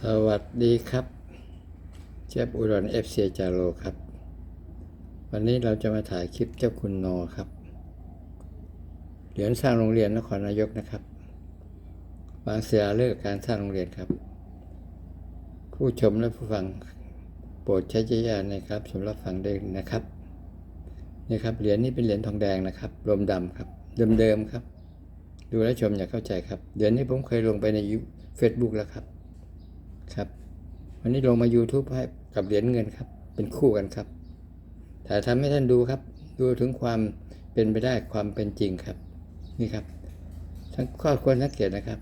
สวัสดีครับเชฟอุดรเอฟซีจาโรครับ วันนี้เราจะมาถ่ายคลิปเจ้าคุณนอครับ เหรียญสร้างโรงเรียนนครนายกนะครับบางเสียเลิกการสร้างโรงเรียนครับ ผู้ชมและผู้ฟังโปรดใช้ใจญาณนะครับสำหรับฟังได้นะครับนี่ครับเหรียญนี้เป็นเหรียญทองแดงนะครับลมดำครับเดิมๆครับ ดูและชมอย่าเข้าใจครับเหรียญนี้ผมเคยลงไปในยูเฟซบุ๊กแล้วครับ ครับ วันนี้ลงมา YouTube ให้กับเหรียญเงินครับ เป็นคู่กันครับถ่ายทำให้ท่านดูครับ ดูถึงความเป็นไปได้ความเป็นจริงครับ นี่ครับทั้งข้อควรสังเกตนะครับ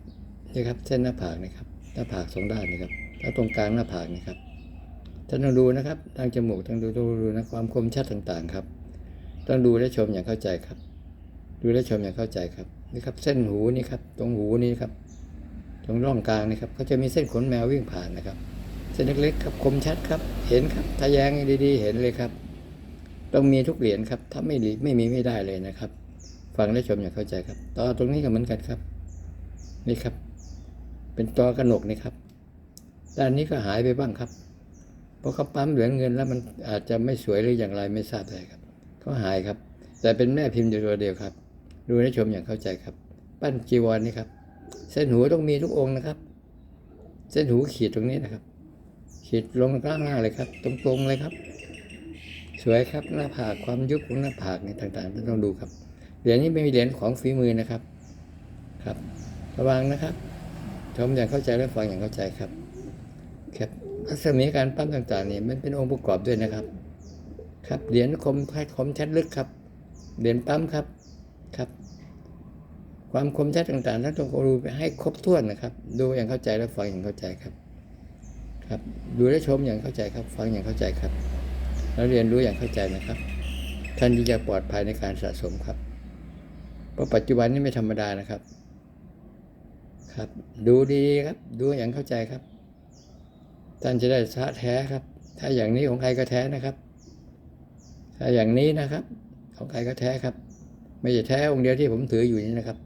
นี่ครับ เส้นหน้าผากนะครับ หน้าผากสองด้านนะครับแล้วตรงกลางหน้าผากนะครับท่านต้องดูนะครับทางจมูกต้องดูต้องดูนะความคมชัดต่างๆครับ ต้องดูและชมอย่างเข้าใจครับ ดูและชมอย่างเข้าใจครับนี่ครับ เส้นหูนี่ครับ ตรงหูนี่ครับ ตรงร่องกลางนะครับเขาจะมีเส้นขนแมววิ่งผ่านนะครับ เส้นเล็กๆครับคมชัดครับเห็นครับถ้าแยงดีๆ เห็นเลยครับ ต้องมีทุกเหรียญครับ ถ้าไม่มีไม่มีไม่ได้เลยนะครับ ฟังและชมอย่างเข้าใจครับ ต่อตรงนี้ก็เหมือนกันครับ นี่ครับ เป็นตอกระหนกนี่ครับ ด้านนี้ก็หายไปบ้างครับเพราะเขาปั๊มเหรียญเงินแล้วมันอาจจะไม่สวยหรืออย่างไรไม่ทราบเลยครับเขาหายครับ แต่เป็นแม่พิมพ์อยู่ตัวเดียวครับ ดูและชมอย่างเข้าใจครับ ปั้นจีวรนี่ครับ เส้นหูต้องมีทุกองค์นะครับ เส้นหูขีดตรงนี้นะครับ ขีดลงกลางหน้าเลยครับ ตรงๆเลยครับ สวยครับหน้าผากความยุบของหน้าผากนี่ต่างๆท่าต้องดูครับเหรียญนี้ไม่มีเหรียญของฝีมือนะครับครับ ระวังนะครับชมอย่างเข้าใจและฟังอย่างเข้าใจครับครับรัศมีการปั้มต่างๆนี่มันเป็นองค์ประกอบด้วยนะครับ ครับเหรียญคมคคมชัดลึกครับเหรียญปั๊มครับ ความคมชัดต่างๆท่านต้องดูไปให้ครบถ้วนนะครับ ดูอย่างเข้าใจและฟังอย่างเข้าใจครับ ครับ ดูและชมอย่างเข้าใจครับ ฟังอย่างเข้าใจครับ แล้วเรียนรู้อย่างเข้าใจนะครับ ท่านที่จะปลอดภัยในการสะสมครับ เพราะปัจจุบันนี้ไม่ธรรมดานะครับ ครับ ดูดีครับ ดูอย่างเข้าใจครับ ท่านจะได้ชะแท้ครับ ถ้าอย่างนี้ของใครก็แท้นะครับ ถ้าอย่างนี้นะครับ ของใครก็แท้ครับ ไม่ใช่แท้องเดียวที่ผมถืออยู่นี้นะครับ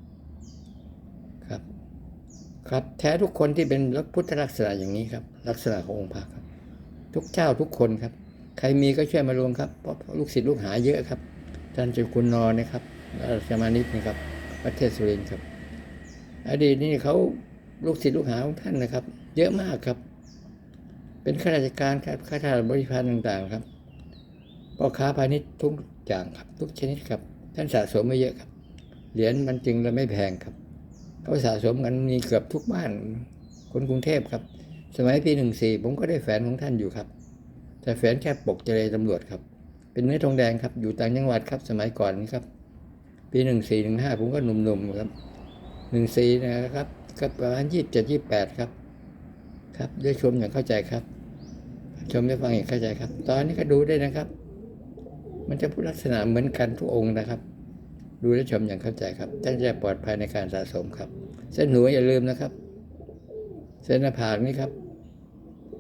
ครับแท้ทุกคนที่เป็นพุทธลักษณะอย่างนี้ครับ ลักษณะขององค์พระครับ ทุกเจ้าทุกคนครับ ใครมีก็ช่วยมาลงครับเพราะลูกศิษย์ลูกหาเยอะครับท่านเจ้าคุณนอนนะครับราชมานิตนะครับประเทศสุรินทร์ครับ อดีตนี่เขาลูกศิษย์ลูกหาของท่านนะครับ เยอะมากครับ เป็นข้าราชการครับข้าราชบริพารต่างๆครับพ่อค้าพาณิชย์ทุกอย่างครับ ทุกชนิดครับ ท่านสะสมมาเยอะครับ เหรียญมันจึงเลยไม่แพงครับ เขาสะสมกันมีเกือบทุกบ้านคนกรุงเทพครับ สมัยปีหนึ่งสี่ผมก็ได้แฝนของท่านอยู่ครับ แต่แฝนแค่ปกเจรตำรวจครับ เป็นเนื้อทองแดงครับ อยู่ต่างจังหวัดครับ สมัยก่อนนี้ครับ ปีหนึ่งสี่หนึ่งห้าผมก็หนุ่มๆครับหนึ่งสี่นะครับก็ประมาณยี่สิบเจ็ดยี่สิบแปดครับ ครับได้ชมอย่างเข้าใจครับ ชมได้ฟังอย่างเข้าใจครับ ตอนนี้ก็ดูได้นะครับ มันจะพูดลักษณะเหมือนกันทุกองค์นะครับ ดูและชมอย่างเข้าใจครับท่านจะปลอดภัยในการสะสมครับ เส้นหูอย่าลืมนะครับ เส้นหน้าผากนี่ครับ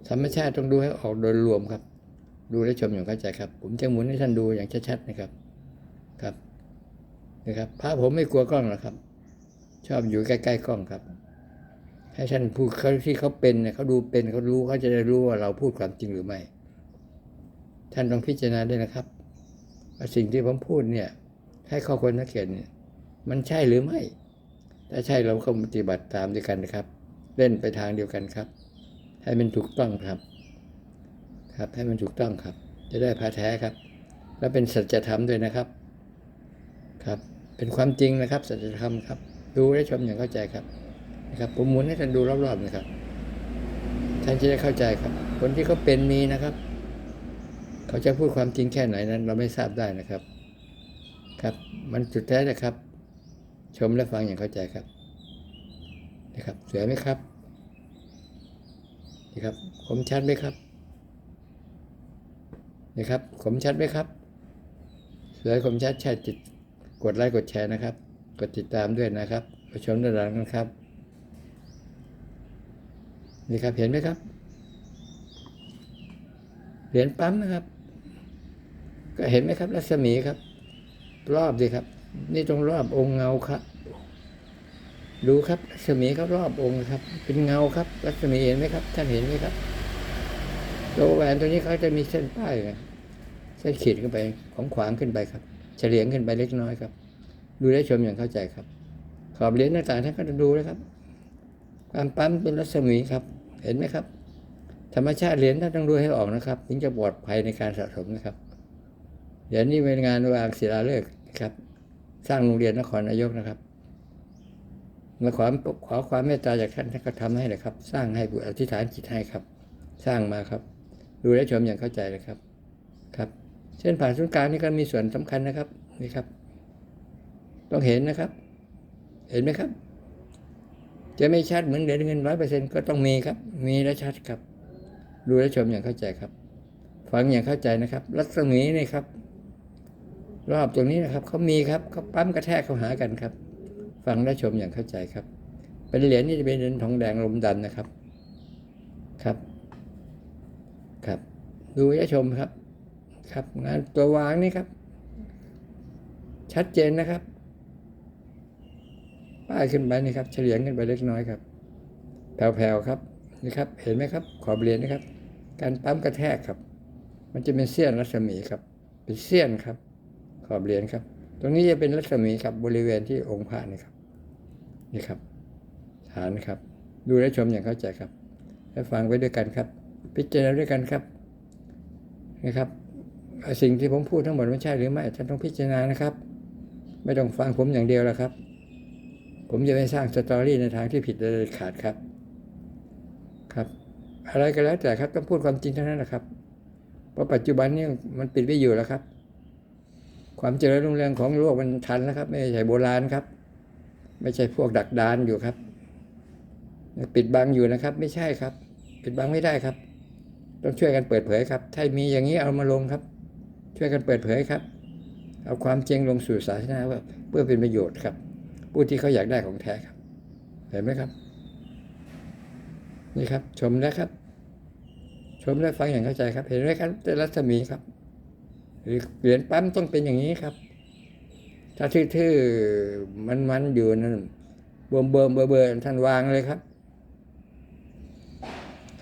ธรรมชาติต้องดูให้ออกโดยรวมครับ ดูและชมอย่างเข้าใจครับ ผมจะหมุนให้ท่านดูอย่างชัดๆนะครับ ครับนะครับพระผมไม่กลัวกล้องหรอกครับ ชอบอยู่ใกล้ๆกล้องครับ ให้ท่านพูดเขาที่เขาเป็นเนี่ยเขาดูเป็นเขารู้เขาจะได้รู้ว่าเราพูดความจริงหรือไม่ ท่านต้องพิจารณาด้วยนะครับว่าสิ่งที่ผมพูดเนี่ย ให้ข้อควรสังเกตเนี่ยมันใช่หรือไม่ ถ้าใช่เราก็ปฏิบัติตามด้วยกันนะครับ เล่นไปทางเดียวกันครับ ให้มันถูกต้องครับ ครับให้มันถูกต้องครับ จะได้พาแท้ครับ และเป็นสัจธรรมด้วยนะครับ ครับ เป็นความจริงนะครับ สัจธรรมครับ ดูและชมอย่างเข้าใจครับนะครับผมหมุนให้ท่านดูรอบๆนะครับท่านจะได้เข้าใจครับ คนที่เขาเป็นมีนะครับ เขาจะพูดความจริงแค่ไหนนั้น เราไม่ทราบได้นะครับ ครับ มันจุดแท้นะครับ ชมและฟังอย่างเข้าใจครับนะครับสวยไหมครับนี่ครับคมชัดไหมครับนี่ครับคมชัดไหมครับสวยคมชัดใช่จิตกดไลค์กดแชร์นะครับ กดติดตามด้วยนะครับมาชมด้านหลังกันครับนี่ครับเห็นไหมครับเหรียญปั๊มนะครับ ก็เห็นไหมครับรัศมีครับ รอบดีครับ นี่ตรงรอบองค์เงาครับ ดูครับรัศมีเขารอบองค์ครับ เป็นเงาครับรัศมีเห็นไหมครับ ท่านเห็นไหมครับโลแหวนตัวนี้เขาจะมีเส้นป้ายเส้นขีดขึ้นไปของขวางขึ้นไปครับ เฉลียงขึ้นไปเล็กน้อยครับ ดูได้ชมอย่างเข้าใจครับ ขอบเหรียญต่างๆท่านก็จะดูนะครับความปั๊มเป็นรัศมีครับ เห็นไหมครับ ธรรมชาติเหรียญท่านต้องดูให้ออกนะครับ ถึงจะปลอดภัยในการสะสมนะครับ เหรียญนี้เป็นงานวางศิลาฤกษ์ครับ สร้างโรงเรียนนครนายกนะครับมาขอขอความเมตตาจากท่านท่านก็ทำให้เลยครับ สร้างให้บุอธิษฐานจิตให้ครับ สร้างมาครับ ดูและชมอย่างเข้าใจเลยครับ ครับ เส้นผ่านศูนย์กลางนี่ก็มีส่วนสำคัญนะครับนี่ครับ ต้องเห็นนะครับ เห็นไหมครับ จะไม่ชัดเหมือนเหรียญเงินร้อยเปอร์เซ็นต์ก็ต้องมีครับ มีและชัดครับ ดูและชมอย่างเข้าใจครับ ฟังอย่างเข้าใจนะครับ รัศมีนี่ครับ รอบตรงนี้นะครับเขามีครับเขาปั๊มกระแทกเข้าหากันครับ ฟังและชมอย่างเข้าใจครับ เป็นเหรียญนี่จะเป็นเหรียญทองแดงลมดันนะครับครับครับ ดูและชมครับ ครับงานตัววางนี่ครับ ชัดเจนนะครับป้ายขึ้นไปนี่ครับ เฉลียงขึ้นไปเล็กน้อยครับ แผ่วๆครับนี่ครับ เห็นไหมครับ ขอบเหรียญนะครับ การปั๊มกระแทกครับ มันจะเป็นเสี้ยนรัศมีครับ เป็นเสี้ยนครับ ขอบเหรียญครับ ตรงนี้จะเป็นรัศมีครับบริเวณที่องค์พระนี่ครับ นี่ครับ ฐานครับ ดูและชมอย่างเข้าใจครับ และฟังไปด้วยกันครับ พิจารณาด้วยกันครับ นะครับ สิ่งที่ผมพูดทั้งหมดไม่ใช่หรือไม่ท่านต้องพิจารณานะครับ ไม่ต้องฟังผมอย่างเดียวแล้วครับ ผมจะไม่สร้างสตอรี่ในทางที่ผิดโดยขาดครับ ครับ อะไรก็แล้วแต่ครับต้องพูดความจริงเท่านั้นนะครับเพราะปัจจุบันนี้มันปิดไม่อยู่แล้วครับ ความเจริญรุ่งเรืองของโลกมันทันแล้วครับ ไม่ใช่โบราณครับ ไม่ใช่พวกดักดานอยู่ครับ ปิดบังอยู่นะครับ ไม่ใช่ครับ ปิดบังไม่ได้ครับ ต้องช่วยกันเปิดเผยครับ ถ้ามีอย่างนี้เอามาลงครับ ช่วยกันเปิดเผยครับ เอาความจริงลงสู่สาธารณะว่าเพื่อเป็นประโยชน์ครับ ผู้ที่เขาอยากได้ของแท้ครับ เห็นไหมครับ นี่ครับ ชมแล้วครับ ชมและฟังอย่างเข้าใจครับ เห็นไหมครับแต่รัศมีครับ หรือเหรียญปั๊มต้องเป็นอย่างนี้ครับ ถ้าทื่อๆมันๆอยู่นั่นเบิ่มเบิ่มเบอร์เบอร์ท่านวางเลยครับ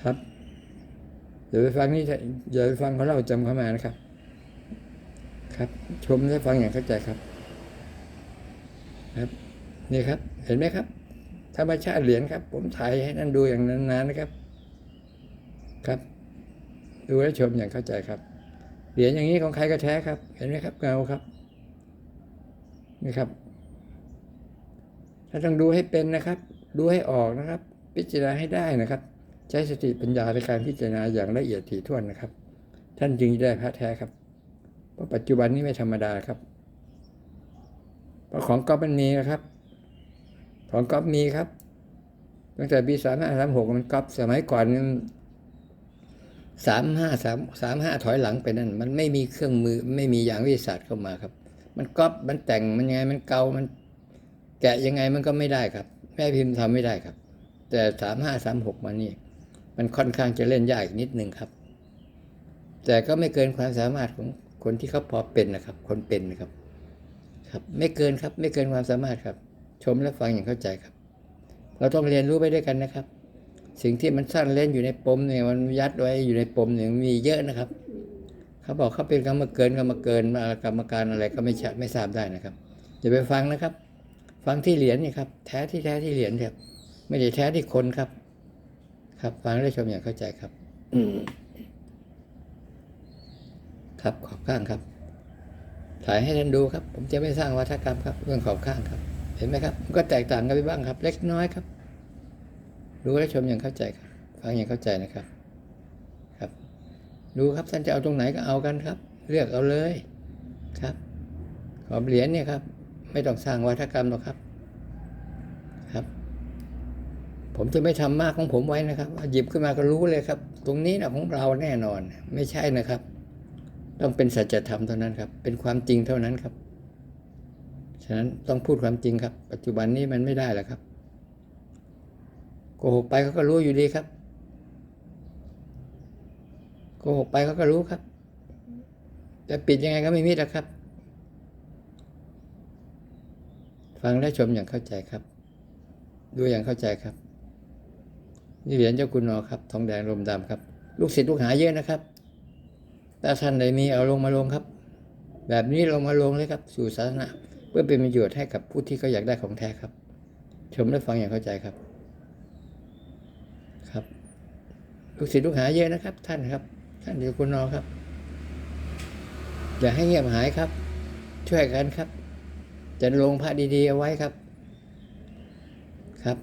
ครับเดี๋ยวไปฟังนี่อย่าไปฟังเขาเล่าจำเข้ามานะครับ ครับ ชมและฟังอย่างเข้าใจครับ ครับ นี่ครับ เห็นไหมครับธรรมชาติเหรียญครับ ผมถ่ายให้นั่นดูอย่างนานๆนะครับ ครับ ดูและชมอย่างเข้าใจครับ เหรียญอย่างนี้ของใครก็แท้ครับ เห็นไหมครับเงาครับนี่ครับถ้าต้องดูให้เป็นนะครับ ดูให้ออกนะครับ พิจารณาให้ได้นะครับ ใช้สติปัญญาในการพิจารณาอย่างละเอียดถี่ถ้วนนะครับ ท่านจึงจะได้พระแท้ครับเพราะปัจจุบันนี้ไม่ธรรมดาครับเพราะของก๊อปมันมีนะครับ ของก๊อปมีครับ ตั้งแต่ปีสามห้าสามหกมันก๊อปสมัยก่อนมัน สามห้าสามสามห้าถอยหลังไปนั่น มันไม่มีเครื่องมือไม่มีอย่างวิทยาศาสตร์เข้ามาครับ มันก๊อปมันแต่งมันยังไงมันเกามัน แกะยังไงมันก็ไม่ได้ครับ แม่พิมพ์ทำไม่ได้ครับ แต่สามห้าสามหกมานี่ มันค่อนข้างจะเล่นยากอีกนิดนึงครับ แต่ก็ไม่เกินความสามารถของคนที่เขาพอเป็นนะครับ คนเป็นนะครับ ครับ ไม่เกินครับ ไม่เกินความสามารถครับ ชมและฟังอย่างเข้าใจครับ เราต้องเรียนรู้ไปด้วยกันนะครับ สิ่งที่มันซ่อนเล่นอยู่ในปมเนี่ยมันยัดไว้อยู่ในปมเนี่ยมีเยอะนะครับ เขาบอกเขาเป็นกรรมเกินกรรมเกินมากรรมการอะไรก็ไม่ใช่ไม่ทราบได้นะครับอย่าไปฟังนะครับ ฟังที่เหรียญนี่ครับแท้ที่แท้ที่เหรียญครับไม่ได้แท้ที่คนครับ ครับฟังและชมอย่างเข้าใจครับครับขอบข้างครับ ถ่ายให้ท่านดูครับ ผมจะไม่สร้างวัฒกรรมครับ เรื่องขอบข้างครับ เห็นไหมครับมันก็แตกต่างกันไปบ้างครับ เล็กน้อยครับ ดูและชมอย่างเข้าใจครับฟังอย่างเข้าใจนะครับ ครับ ดูครับท่านจะเอาตรงไหนก็เอากันครับ เลือกเอาเลยครับขอบเหรียญเนี่ยครับ ไม่ต้องสร้างวัฒกรรมหรอกครับครับ ผมจะไม่ทำมากของผมไว้นะครับหยิบขึ้นมาก็รู้เลยครับ ตรงนี้นะของเราแน่นอน ไม่ใช่นะครับ ต้องเป็นสัจธรรมเท่านั้นครับ เป็นความจริงเท่านั้นครับฉะนั้นต้องพูดความจริงครับ ปัจจุบันนี้มันไม่ได้แล้วครับ โกหกไปเขาก็รู้อยู่ดีครับโกหกไปเขาก็รู้ครับจะปิดยังไงก็ไม่มิดแล้วครับ ฟังและชมอย่างเข้าใจครับ ดูอย่างเข้าใจครับ นี่เหรียญเจ้าคุณนอครับ ทองแดงลมดำครับ ลูกศิษย์ลูกหาเยอะนะครับถ้าท่านใดมีเอาลงมาลงครับ แบบนี้ลงมาลงเลยครับ สู่สาธาเพื่อเป็นประโยชน์ให้กับผู้ที่เขาอยากได้ของแท้ครับ ชมและฟังอย่างเข้าใจครับ ลูกศิษย์ลูกหาเยอะนะครับ ท่านครับ ท่านเจ้าคุณนอครับ อย่าให้เงียบหายครับ ช่วยกันครับ จะลงพระดีๆเอาไว้ครับ ครับ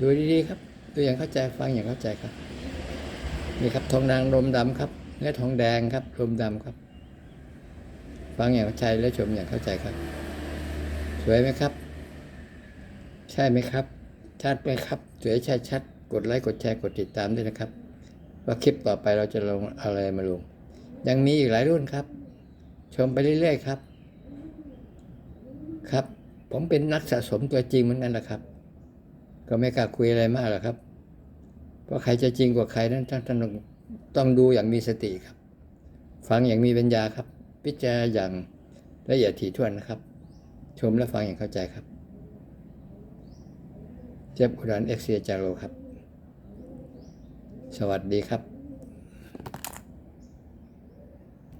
ดูดีๆครับดูอย่างเข้าใจฟังอย่างเข้าใจครับนี่ครับทองแดงลมดำครับเนื้อทองแดงครับลมดำครับ ฟังอย่างเข้าใจและชมอย่างเข้าใจครับ สวยไหมครับ ใช่ไหมครับ ชัดไหมครับ สวยใช่ชัด กดไลค์กดแชร์กดติดตามด้วยนะครับ ว่าคลิปต่อไปเราจะลงอะไรมาลง ยังมีอีกหลายรุ่นครับ ชมไปเรื่อยๆครับ ครับ ผมเป็นนักสะสมตัวจริงเหมือนกันแหละครับ ก็ไม่กล้าคุยอะไรมากหรอกครับ เพราะใครจะจริงกว่าใครนั้นท่านต้องต้องดูอย่างมีสติครับ ฟังอย่างมีปัญญาครับ พิจารณาอย่างละเอียดถี่ถ้วนนะครับ ชมและฟังอย่างเข้าใจครับ เจ็บอุดรเอ็กเซียจาโรครับ สวัสดีครับ